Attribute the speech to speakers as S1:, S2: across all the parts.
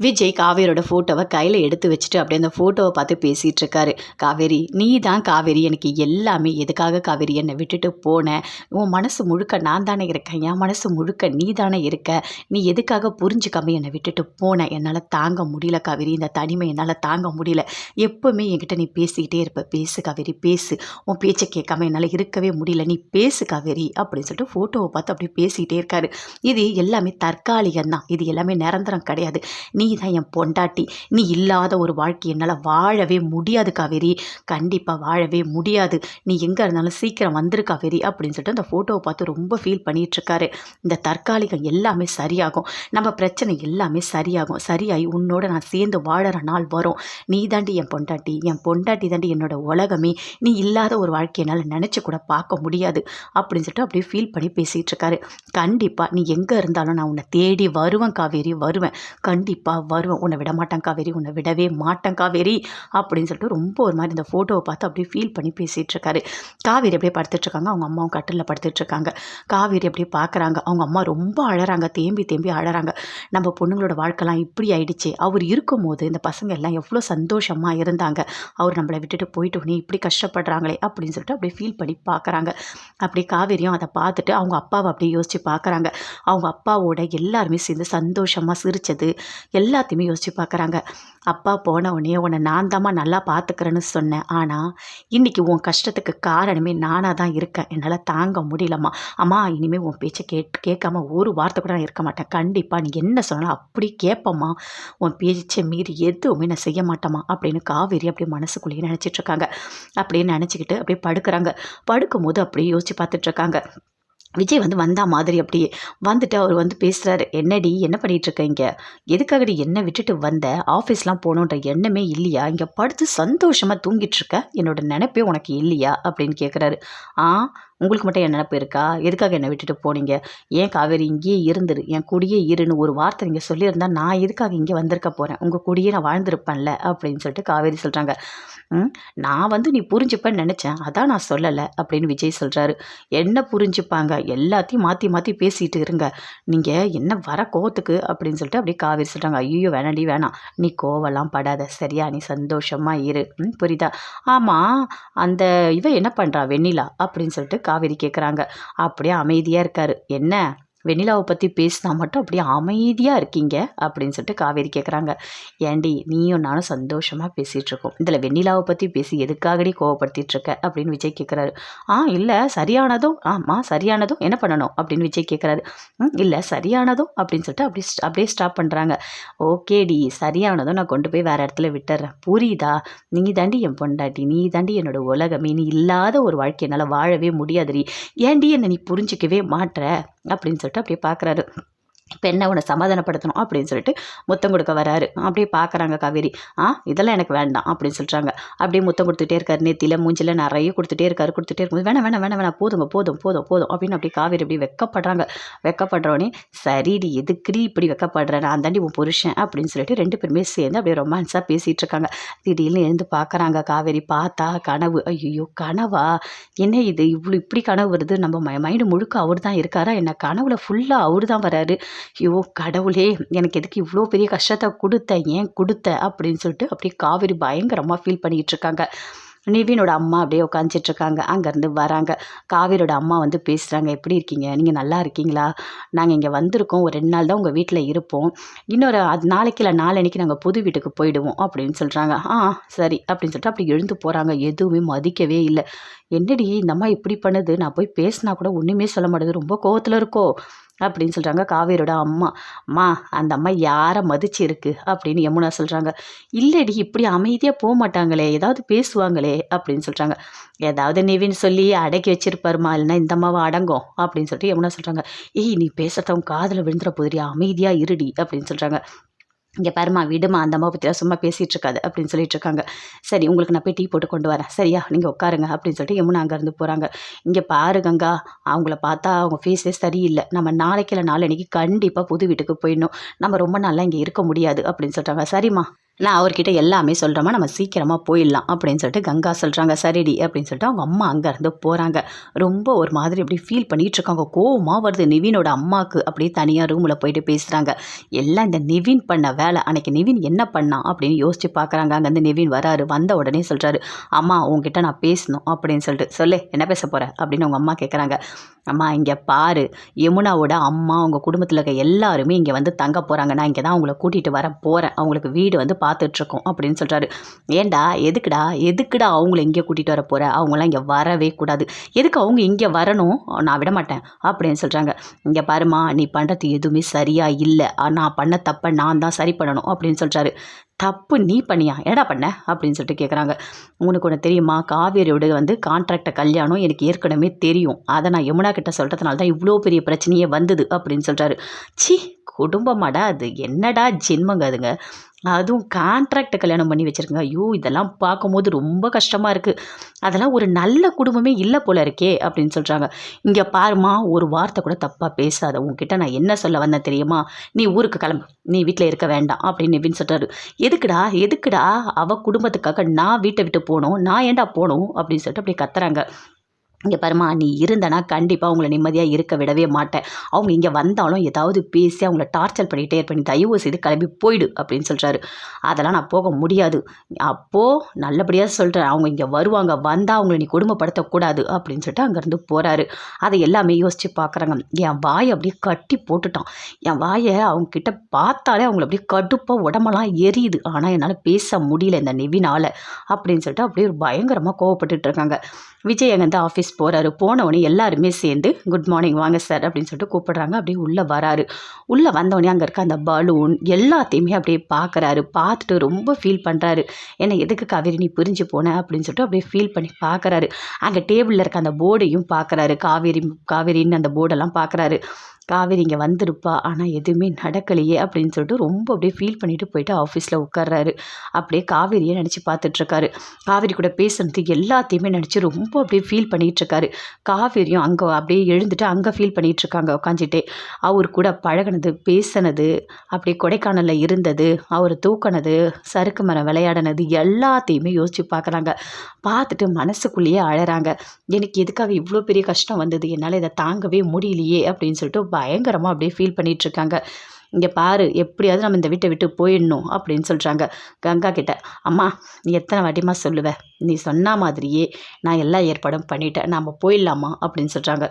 S1: விஜய் காவேரியோட ஃபோட்டோவை கையில் எடுத்து வச்சுட்டு அப்படியே அந்த ஃபோட்டோவை பார்த்து பேசிகிட்டு இருக்காரு. காவேரி நீ தான் காவேரி எனக்கு எல்லாமே எதுக்காக காவேரி என்னை விட்டுட்டு போனேன் உன் மனசு முழுக்க நான் தானே இருக்கேன். என் மனசு முழுக்க நீ தானே இருக்க. நீ எதுக்காக புரிஞ்சுக்காம என்னை விட்டுட்டு போனேன் என்னால் தாங்க முடியல காவேரி. இந்த தனிமை என்னால் தாங்க முடியல. எப்போவுமே என்கிட்ட நீ பேசிக்கிட்டே இருப்ப. பேசு காவேரி பேசு. உன் பேச்சை கேட்காம என்னால் இருக்கவே முடியல. நீ பேசு காவேரி அப்படின்னு சொல்லிட்டு ஃபோட்டோவை பார்த்து அப்படியே பேசிக்கிட்டே இருக்காரு. இது எல்லாமே தற்காலிகம் தான் இது எல்லாமே நிரந்தரம் கிடையாது. நீ நீ தான் என் பொண்டாட்டி. நீ இல்லாத ஒரு வாழ்க்கை என்னால் வாழவே முடியாது காவேரி. கண்டிப்பாக வாழவே முடியாது. நீ எங்கே இருந்தாலும் சீக்கிரம் வந்துரு காவேரி அப்படின்னு சொல்லிட்டு அந்த ஃபோட்டோவை பார்த்து ரொம்ப ஃபீல் பண்ணிகிட்ருக்காரு இந்த தற்காலிகம் எல்லாமே சரியாகும். நம்ம பிரச்சனை எல்லாமே சரியாகும். சரியாகி உன்னோட நான் சேர்ந்து வாழற நாள் வரும். நீ தாண்டி என் பொண்டாட்டி என் பொண்டாட்டி தாண்டி என்னோட உலகமே. நீ இல்லாத ஒரு வாழ்க்கை என்னால் நினச்சி கூட பார்க்க முடியாது அப்படின்னு சொல்லிட்டு அப்படியே ஃபீல் பண்ணி பேசிகிட்டு இருக்காரு கண்டிப்பாக நீ எங்கே இருந்தாலும் நான் உன்னை தேடி வருவேன் காவேரி வருவேன். கண்டிப்பாக வருவேன். உன்னை விட மாட்டேன் காவேரி. உன்னை விடவே மாட்டேன் காவேரி. அப்படின்னு சொல்லிட்டு ரொம்ப ஒரு மாதிரி இந்த ஃபோட்டோவை பார்த்து அப்படியே ஃபீல் பண்ணி பேசிகிட்டு இருக்காரு காவேரி அப்படியே படுத்துட்ருக்காங்க அவங்க அம்மாவும் கட்டிலில் படுத்துட்ருக்காங்க காவேரி அப்படியே பார்க்குறாங்க. அவங்க அம்மா ரொம்ப அழகிறாங்க தேம்பி தேம்பி அழகிறாங்க நம்ம பொண்ணுங்களோட வாழ்க்கைலாம் இப்படி ஆயிடுச்சு. அவர் இருக்கும்போது இந்த பசங்க எல்லாம் எவ்வளோ சந்தோஷமாக இருந்தாங்க. அவர் நம்மளை விட்டுட்டு போயிட்டு உடனே இப்படி கஷ்டப்படுறாங்களே அப்படின்னு சொல்லிட்டு அப்படியே ஃபீல் பண்ணி பார்க்குறாங்க. அப்படியே காவேரியும் அதை பார்த்துட்டு அவங்க அப்பாவை அப்படியே யோசித்து பார்க்குறாங்க. அவங்க அப்பாவோட எல்லாருமே சேர்ந்து சந்தோஷமாக சிரித்தது எல்லாம் எல்லாத்தையுமே யோசித்து பார்க்குறாங்க அப்பா போன உடனே உன்னை நான் தாம்மா நல்லா பார்த்துக்கிறேன்னு சொன்னேன். ஆனால் இன்றைக்கி உன் கஷ்டத்துக்கு காரணமே நானாக தான் இருக்கேன். என்னால் தாங்க முடியலம்மா. அம்மா இனிமேல் உன் பேச்சை கேட் கேட்காம ஒரு வார்த்தை கூட நான் இருக்க மாட்டேன். கண்டிப்பாக நீ என்ன சொன்னாலும் அப்படி கேட்பம்மா. உன் பேச்சை மீறி எதுவுமே நான் செய்ய மாட்டேம்மா அப்படின்னு காவேரி அப்படியே மனசுக்குள்ளேயே நினச்சிட்ருக்காங்க அப்படின்னு அப்படியே நினச்சிக்கிட்டு அப்படியே படுக்கிறாங்க. படுக்கும்போது அப்படியே யோசித்து பார்த்துட்ருக்காங்க விஜய் வந்து வந்தா மாதிரி அப்படியே வந்துட்டு அவர் வந்து பேசுகிறாரு என்னடி என்ன பண்ணிகிட்டு இருக்க இங்கே எதுக்காகடி என்ன விட்டுட்டு வந்த? ஆஃபீஸ்லாம் போகணுன்ற எண்ணமே இல்லையா? இங்கே படுத்து சந்தோஷமாக தூங்கிட்டுருக்க? என்னோடய என்னோட நினைப்பே உனக்கு இல்லையா? அப்படின்னு கேட்குறாரு ஆ உங்களுக்கு மட்டும் என் நினப்பு இருக்கா? எதுக்காக என்னை விட்டுட்டு போனீங்க? ஏன் காவேரி இங்கேயே இருந்துரு என் குடியே இருன்னு ஒரு வார்த்தை நீங்கள் சொல்லியிருந்தால் நான் எதுக்காக இங்கே வந்திருக்க போகிறேன் உங்கள் கூடயே நான் வாழ்ந்திருப்பேன்ல அப்படின்னு சொல்லிட்டு காவேரி சொல்கிறாங்க நான் வந்து நீ புரிஞ்சுப்பேன்னு நினச்சேன் அதான் நான் சொல்லலை அப்படின்னு விஜய் சொல்கிறாரு என்ன புரிஞ்சுப்பாங்க? எல்லாத்தையும் மாற்றி மாற்றி பேசிகிட்டு இருங்க. நீங்கள் என்ன வர கோவத்துக்கு? அப்படின்னு சொல்லிட்டு அப்படியே காவேரி சொல்கிறாங்க ஐயோ வேணாடி வேணாம். நீ கோவெல்லாம் படாத. சரியா? நீ சந்தோஷமாக இரு. ம், புரியுதா? ஆமாம் அந்த இவன் என்ன பண்ணுறா வெண்ணிலா? அப்படின்னு சொல்லிட்டு காவேரி கேட்குறாங்க அப்படியே அமைதியாக இருக்காரு. என்ன? வெண்ணிலாவை பற்றி பேசினா மட்டும் அப்படியே அமைதியாக இருக்கீங்க அப்படின்னு சொல்லிட்டு காவேரி கேட்குறாங்க ஏண்டி நீயும் நானும் சந்தோஷமாக பேசிகிட்ருக்கோம் இதில் வெண்ணிலாவை பற்றி பேசி எதுக்காகடி கோவப்படுத்திட்டு இருக்க? அப்படின்னு விஜய் கேட்குறாரு ஆ இல்லை சரியானதும் ஆமாம் சரியானதும் என்ன பண்ணணும்? அப்படின்னு விஜய் கேட்குறாரு ம் இல்லை சரியானதும் அப்படின்னு சொல்லிட்டு அப்படியே அப்படியே ஸ்டாப் பண்ணுறாங்க ஓகேடி சரியானதும் நான் கொண்டு போய் வேறு இடத்துல விட்டுறேன். புரியுதா? நீ தாண்டி என் பொண்டாட்டி நீ தாண்டி என்னோட உலகமே நீ இல்லாத ஒரு வாழ்க்கை என்னால் வாழவே முடியாதுடி. ஏண்டி என்னை நீ புரிஞ்சிக்கவே மாட்ற? அப்படின்னு சொல்லிட்டு அப்படியே பார்க்குறாரு. இப்போ என்ன உன்னை சமாதானப்படுத்தணும் அப்படின்னு சொல்லிட்டு முத்தம் கொடுக்க வராரு. அப்படியே பார்க்குறாங்க காவேரி. ஆ இதெல்லாம் எனக்கு வேண்டாம் அப்படின்னு சொல்கிறாங்க அப்படியே முத்தம் கொடுத்துட்டே இருக்காரு. நெத்தியில் மூஞ்சில நிறைய கொடுத்துட்டே இருக்காரு. கொடுத்துட்டே இருக்கும்போது வேணாம் வேணாம் வேணாம் வேணாம். போதுங்க போதும் போதும் போதும். அப்படின்னு அப்படியே காவேரி அப்படி வெக்கப்படுறாங்க. வெக்கப்படுறோடனே சரிடி எதுக்குடி இப்படி வெக்கப்படுற? நான் தாண்டி உன் புருஷன். அப்படின்னு சொல்லிட்டு ரெண்டு பேருமே சேர்ந்து அப்படியே ரொமான்ஸாக பேசிகிட்டு இருக்காங்க. திடீர்னு எழுந்து பார்க்குறாங்க காவேரி. பார்த்தா கனவு. ஐயோ கனவா? என்ன இது? இவ்வளோ இப்படி கனவு வருது? நம்ம மை மைண்டு முழுக்க அவர் தான் இருக்காரா? என்ன கனவுல ஃபுல்லாக அவர் தான் வராரு. ஐயோ கடவுளே எனக்கு எதுக்கு இவ்வளோ பெரிய கஷ்டத்தை கொடுத்த ஏன் கொடுத்த? அப்படின்னு சொல்லிட்டு அப்படியே காவேரி பயங்கரமாக ஃபீல் பண்ணிகிட்டு இருக்காங்க. நிவினோட அம்மா அப்படியே உட்காந்துட்ருக்காங்க அங்கேருந்து வராங்க. காவேரியோட அம்மா வந்து பேசுகிறாங்க எப்படி இருக்கீங்க? நீங்கள் நல்லா இருக்கீங்களா? நாங்கள் இங்கே வந்திருக்கோம். ஒரு ரெண்டு நாள் தான் உங்கள் வீட்டில் இருப்போம். இன்னொரு அது நாளைக்கு இல்லை நாளன்னைக்கு நாங்கள் புது வீட்டுக்கு போயிடுவோம். அப்படின்னு சொல்கிறாங்க ஆ சரி. அப்படின்னு சொல்லிட்டு அப்படி எழுந்து போகிறாங்க எதுவுமே மதிக்கவே இல்லை. என்னடி இந்த அம்மா இப்படி பண்ணுது? நான் போய் பேசினா கூட ஒன்றுமே சொல்ல மாட்டேது ரொம்ப கோவத்தில் இருக்கோ? அப்படின்னு சொல்கிறாங்க காவேரியோட அம்மா. அம்மா அந்த அம்மா யாரை மதிச்சு இருக்கு? அப்படின்னு யமுனா சொல்கிறாங்க இல்லடி இப்படி அமைதியாக போக மாட்டாங்களே. ஏதாவது பேசுவாங்களே? அப்படின்னு சொல்கிறாங்க ஏதாவது நிவின் சொல்லி அடக்கி வச்சிருப்பாருமா? இல்லைன்னா இந்த அம்மாவை அடங்கும்? அப்படின்னு சொல்லிட்டு யமுனா சொல்கிறாங்க ஏய் நீ பேசுறதவங்க காதில் விழுந்துற போதிரியா அமைதியாக இருடி. அப்படின்னு சொல்கிறாங்க இங்கே பாருமா விடுமா அந்த அம்மாவை பற்றிலாம் சும்மா பேசிகிட்டு இருக்காது அப்படின்னு சொல்லிட்டு இருக்காங்க. சரி உங்களுக்கு நான் போய் டீ போட்டு கொண்டு வரேன். சரியா? நீங்கள் உட்காருங்க அப்படின்னு சொல்லிட்டு யமுனா அங்கேருந்து போகிறாங்க இங்கே பாரு கங்கா அவங்கள பார்த்தா அவங்க ஃபேஸே சரியில்லை. நம்ம நாளைக்கு இல்லை நாளன்னைக்கு கண்டிப்பாக புது வீட்டுக்கு போயிடணும். நம்ம ரொம்ப நாளாக இங்கே இருக்க முடியாது அப்படின்னு சொல்கிறாங்க சரிம்மா. நான் அவர்கிட்ட எல்லாமே சொல்கிறோமா நம்ம சீக்கிரமாக போயிடலாம் அப்படின்னு சொல்லிட்டு கங்கா சொல்கிறாங்க சரிடி அப்படின்னு சொல்லிட்டு அவங்க அம்மா அங்கேருந்து போகிறாங்க ரொம்ப ஒரு மாதிரி அப்படி ஃபீல் பண்ணிகிட்டு இருக்காங்க. கோவமாக வருது. நிவினோட அம்மாவுக்கு அப்படியே தனியாக ரூமில் போயிட்டு பேசுகிறாங்க எல்லாம் இந்த நிவின் பண்ண வேலை. அன்னைக்கு நிவின் என்ன பண்ணான் அப்படின்னு யோசிச்சு பார்க்குறாங்க அங்கேருந்து நிவின் வராரு. வந்த உடனே சொல்கிறாரு அம்மா உங்ககிட்ட நான் பேசணும் அப்படின்னு சொல்லிட்டு சொல்லு என்ன பேச போகிற அப்படின்னு அவங்க அம்மா கேட்குறாங்க அம்மா இங்கே பாரு. யமுனாவோட அம்மா அவங்க குடும்பத்தில் இருக்க எல்லாருமே இங்கே வந்து தங்க போகிறாங்க நான் இங்கே தான் அவங்கள கூட்டிகிட்டு வர போகிறேன் அவங்களுக்கு வீடு வந்து பார்த்துட்ருக்கோம் அப்படின்னு சொல்கிறாரு ஏண்டா எதுக்குடா எதுக்குடா அவங்கள இங்கே கூட்டிகிட்டு வர போகிற அவங்களாம் இங்கே வரவே கூடாது. எதுக்கு அவங்க இங்கே வரணும்? நான் விட மாட்டேன் அப்படின்னு சொல்கிறாங்க இங்கே பாருமா நீ பண்ணுறது எதுவுமே சரியாக இல்லை. நான் பண்ண தப்பை நான் தான் சரி பண்ணணும் அப்படின்னு சொல்கிறாரு தப்பு நீ பண்ணியா? என்னடா பண்ண? அப்படின்னு சொல்லிட்டு கேட்குறாங்க உனக்கு ஒன்று தெரியுமா? காவேரியோட வந்து கான்ட்ராக்டை கல்யாணம் எனக்கு ஏற்கனவே தெரியும். அதை நான் யமுனா கிட்ட சொல்கிறதுனால தான் இவ்வளோ பெரிய பிரச்சனையே வந்தது அப்படின்னு சொல்கிறாரு சி குடும்பமாடா அது? என்னடா ஜென்மங்க அதுங்க? அதுவும் கான்ட்ராக்டை கல்யாணம் பண்ணி வச்சுருக்குங்க. ஐயோ இதெல்லாம் பார்க்கும்போது ரொம்ப கஷ்டமாக இருக்குது அதெல்லாம் ஒரு நல்ல குடும்பமே இல்லை போல இருக்கே அப்படின்னு சொல்கிறாங்க இங்கே பாருமா ஒரு வார்த்தை கூட தப்பாக பேசாத. உங்ககிட்ட நான் என்ன சொல்ல வந்தேன் தெரியுமா? நீ ஊருக்கு கிளம்பு. நீ வீட்டில் இருக்க வேண்டாம் அப்படின்னு நிவின் சொல்கிறாரு எதுக்குடா எதுக்குடா? அவள் குடும்பத்துக்காக நான் வீட்டை விட்டு போகணும் நான் ஏன்டா போகணும் அப்படின்னு சொல்லிட்டு அப்படி கத்துறாங்க. இங்கே பாருமா நீ இருந்தனா கண்டிப்பாக அவங்கள நிம்மதியாக இருக்க விடவே மாட்டேன். அவங்க இங்கே வந்தாலும் ஏதாவது பேசி அவங்கள டார்ச்சர் பண்ணிகிட்டே இருப்பேன். நீ தயவு செய்து கிளம்பி போயிடு அப்படின்னு சொல்கிறாரு அதெல்லாம் நான் போக முடியாது. அப்போது நல்லபடியாக சொல்கிறேன் அவங்க இங்கே வருவாங்க. வந்தால் அவங்கள நீ கொடுமைப்படுத்தக்கூடாது அப்படின்னு சொல்லிட்டு அங்கேருந்து போகிறாரு அதை எல்லாமே யோசித்து பார்க்குறாங்க என் வாயை அப்படியே கட்டி போட்டுட்டான். என் வாயை அவங்க கிட்ட பார்த்தாலே அவங்கள அப்படியே கடுப்பாக உடம்பெல்லாம் எரியுது. ஆனால் என்னால் பேச முடியல இந்த நிவினால் அப்படின்னு சொல்லிட்டு அப்படியே ஒரு பயங்கரமாக கோவப்பட்டுட்டு இருக்காங்க. விஜய் அங்கேருந்து ஆஃபீஸ் போகிறாரு போனவொடனே எல்லாருமே சேர்ந்து குட் மார்னிங் வாங்க சார் அப்படின்னு சொல்லிட்டு கூப்பிடுறாங்க. அப்படியே உள்ளே வராரு. உள்ளே வந்தவொடனே அங்கே இருக்க அந்த பலூன் எல்லாத்தையுமே அப்படியே பார்க்குறாரு பார்த்துட்டு ரொம்ப ஃபீல் பண்ணுறாரு ஏன்னா எதுக்கு காவேரி நீ பிரிஞ்சு போன? அப்படின்னு சொல்லிட்டு அப்படியே ஃபீல் பண்ணி பார்க்குறாரு அங்கே டேபிளில் இருக்க அந்த போர்டையும் பார்க்குறாரு காவேரி காவேரின்னு அந்த போர்டெல்லாம் பார்க்குறாரு காவேரி இங்கே வந்திருப்பா ஆனால் எதுவுமே நடக்கலையே அப்படின்னு சொல்லிட்டு ரொம்ப அப்படியே ஃபீல் பண்ணிட்டு போயிட்டு ஆஃபீஸில் உட்கார்றாரு. அப்படியே காவேரியை நினச்சி பார்த்துட்ருக்காரு. காவேரி கூட பேசுனது எல்லாத்தையுமே நினச்சி ரொம்ப அப்படியே ஃபீல் பண்ணிகிட்ருக்காரு காவேரியும் அங்கே அப்படியே எழுந்துட்டு அங்கே ஃபீல் பண்ணிகிட்ருக்காங்க உட்காந்துட்டே அவர் கூட பழகினது பேசினது அப்படியே கொடைக்கானலில் இருந்தது அவர் தூக்கினது சறுக்கு மரம் விளையாடினது எல்லாத்தையுமே யோசித்து பார்க்குறாங்க. பார்த்துட்டு மனசுக்குள்ளேயே அழகிறாங்க எனக்கு எதுக்காக இவ்வளோ பெரிய கஷ்டம் வந்தது? என்னால் இதை தாங்கவே முடியலையே அப்படின்னு சொல்லிட்டு பயங்கரமாக அப்படியே ஃபீல் பண்ணிகிட்ருக்காங்க இங்கே பாரு எப்படியாவது நம்ம இந்த வீட்டை விட்டு போயிடணும் அப்படின்னு சொல்கிறாங்க கங்கா கிட்ட அம்மா நீ எத்தனை வாட்டிமா சொல்லுவ? நீ சொன்ன மாதிரியே நான் எல்லா ஏற்பாடும் பண்ணிட்டேன். நாம் போயிடலாமா? அப்படின்னு சொல்கிறாங்க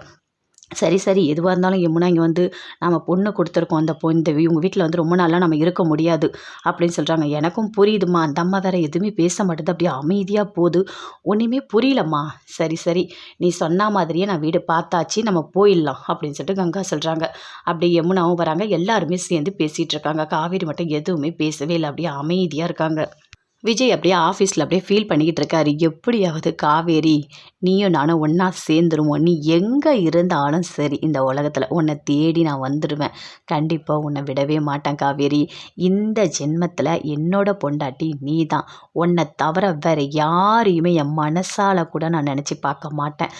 S1: சரி சரி. எதுவாக இருந்தாலும் யமுனா இங்கே வந்து நம்ம பொண்ணு கொடுத்துருக்கோம். அந்த பொ இந்த இவங்க வீட்டில் வந்து ரொம்ப நாளாக நம்ம இருக்க முடியாது அப்படின்னு சொல்கிறாங்க எனக்கும் புரியுதுமா அந்த அம்மா வேறு எதுவுமே பேச மாட்டேது. அப்படியே அமைதியாக போகுது. ஒன்றுமே புரியலம்மா. சரி சரி. நீ சொன்ன மாதிரியே நான் வீடு பார்த்தாச்சு. நம்ம போயிடலாம் அப்படின்னு சொல்லிட்டு கங்கா சொல்கிறாங்க அப்படியே யமுனாவும் வராங்க. எல்லாருமே சேர்ந்து பேசிகிட்டு இருக்காங்க. காவேரி மட்டும் எதுவுமே பேசவே இல்லை. அப்படியே அமைதியாக இருக்காங்க. விஜய் அப்படியே ஆஃபீஸில் அப்படியே ஃபீல் பண்ணிக்கிட்டு இருக்காரு. எப்படியாவது காவேரி நீயும் நானும் ஒன்றா சேர்ந்துருவோம். நீ எங்கே இருந்தாலும் சரி இந்த உலகத்தில். உன்னை தேடி நான் வந்துடுவேன் கண்டிப்பாக உன்னை விடவே மாட்டேன் காவேரி. இந்த ஜென்மத்தில் என்னோட பொண்டாட்டி நீ தான் உன்னை தவிர வேறு யாரையுமே என் மனசால் கூட நான் நினச்சி பார்க்க மாட்டேன்.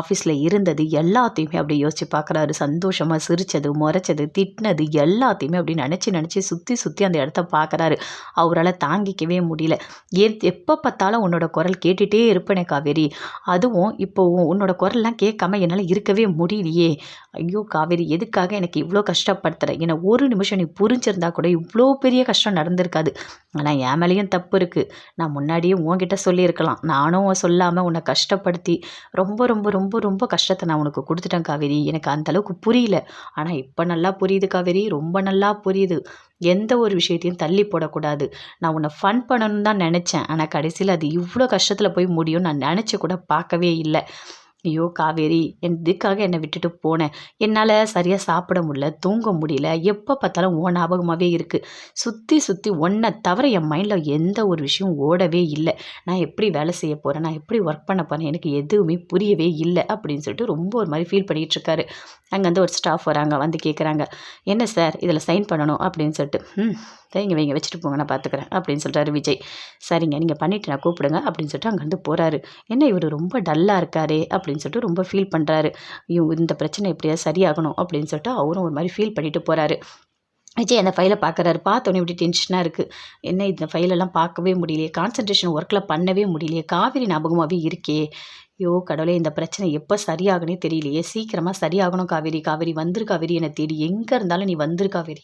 S1: ஆஃபீஸில் இருந்தது எல்லாத்தையுமே அப்படி யோசித்து பார்க்குறாரு. சந்தோஷமாக சிரித்தது முறைச்சது திட்டினது எல்லாத்தையுமே அப்படி நினச்சி நினச்சி சுற்றி சுற்றி அந்த இடத்த பார்க்குறாரு. அவரால் தாங்கிக்கவே முடியல. முடியல ஏன் எப்போ பார்த்தாலும் உன்னோட குரல் கேட்டுகிட்டே இருப்பேனே காவேரி. அதுவும் இப்போ உன்னோட குரல்லாம் கேட்காம என்னால் இருக்கவே முடியலையே. ஐயோ காவேரி எதுக்காக எனக்கு இவ்வளோ கஷ்டப்படுத்துகிற என்னை ஒரு நிமிஷம் நீ புரிஞ்சிருந்தா கூட இவ்வளோ பெரிய கஷ்டம் நடந்திருக்காது. ஆனால் என் மேலேயும் தப்பு இருக்குது நான் முன்னாடியே உன்கிட்ட சொல்லியிருக்கலாம். நானும் சொல்லாமல் உன்னை கஷ்டப்படுத்தி ரொம்ப ரொம்ப ரொம்ப ரொம்ப கஷ்டத்தை நான் உனக்கு கொடுத்துட்டேன் காவேரி. எனக்கு அந்தளவுக்கு புரியல. ஆனால் இப்போ நல்லா புரியுது காவேரி. ரொம்ப நல்லா புரியுது. எந்த ஒரு விஷயத்தையும் தள்ளி போடக்கூடாது. நான் உன்னை ஃபன் பண்ணணும்னு தான் நினச்சேன். ஆனால் கடைசியில் அது இவ்வளோ கஷ்டத்தில் போய் முடியும் நான் நினச்சி கூட பார்க்கவே இல்லை. ஐயோ காவேரி என் இதுக்காக என்னை விட்டுட்டு போனேன் என்னால் சரியாக சாப்பிட முடியல தூங்க முடியல. எப்போ பார்த்தாலும் ஓ ஞாபகமாகவே இருக்குது சுற்றி சுற்றி ஒன்றை தவிர என் மைண்டில் எந்த ஒரு விஷயம் ஓடவே இல்லை. நான் எப்படி வேலை செய்ய போகிறேன் நான் எப்படி ஒர்க் பண்ண போகிறேன் எனக்கு எதுவுமே புரியவே இல்லை அப்படின்னு சொல்லிட்டு ரொம்ப ஒரு மாதிரி ஃபீல் பண்ணிகிட்ருக்காரு அங்கேருந்து ஒரு ஸ்டாஃப் வராங்க வந்து கேட்குறாங்க என்ன சார் இதில் சைன் பண்ணணும் அப்படின்னு சொல்லிட்டு ம் இங்கே வைங்க வச்சுட்டு போங்க நான் பார்த்துக்கிறேன் அப்படின்னு சொல்கிறாரு விஜய். சரிங்க நீங்கள் பண்ணிவிட்டு நான் கூப்பிடுங்க அப்படின்னு சொல்லிட்டு அங்கேருந்து போகிறாரு என்ன இவர் ரொம்ப டல்லாக இருக்காரு அப்படின்னு சொல்லிட்டு ரொம்ப ஃபீல் பண்ணுறாரு ஐயோ இந்த பிரச்சனை எப்படியா சரியாகணும் அப்படின்னு சொல்லிட்டு அவரும் ஒரு மாதிரி ஃபீல் பண்ணிட்டு போகிறாரு விஜய் அந்த ஃபைலை பார்க்குறாரு பார்த்தோன்னே இப்படி டென்ஷனாக இருக்குது என்ன இந்த ஃபைலெல்லாம் பார்க்கவே முடியலையே கான்சன்ட்ரேஷன் ஒர்க்கில் பண்ணவே முடியலையே காவிரி ஞாபகமாகவே இருக்கே. ஐயோ கடவுளே இந்த பிரச்சனை எப்போ சரியாகனே தெரியலையே சீக்கிரமாக சரியாகணும் காவேரி காவேரி வந்துரு என்னை தேடி எங்கே இருந்தாலும் நீ வந்திருக்காவிரி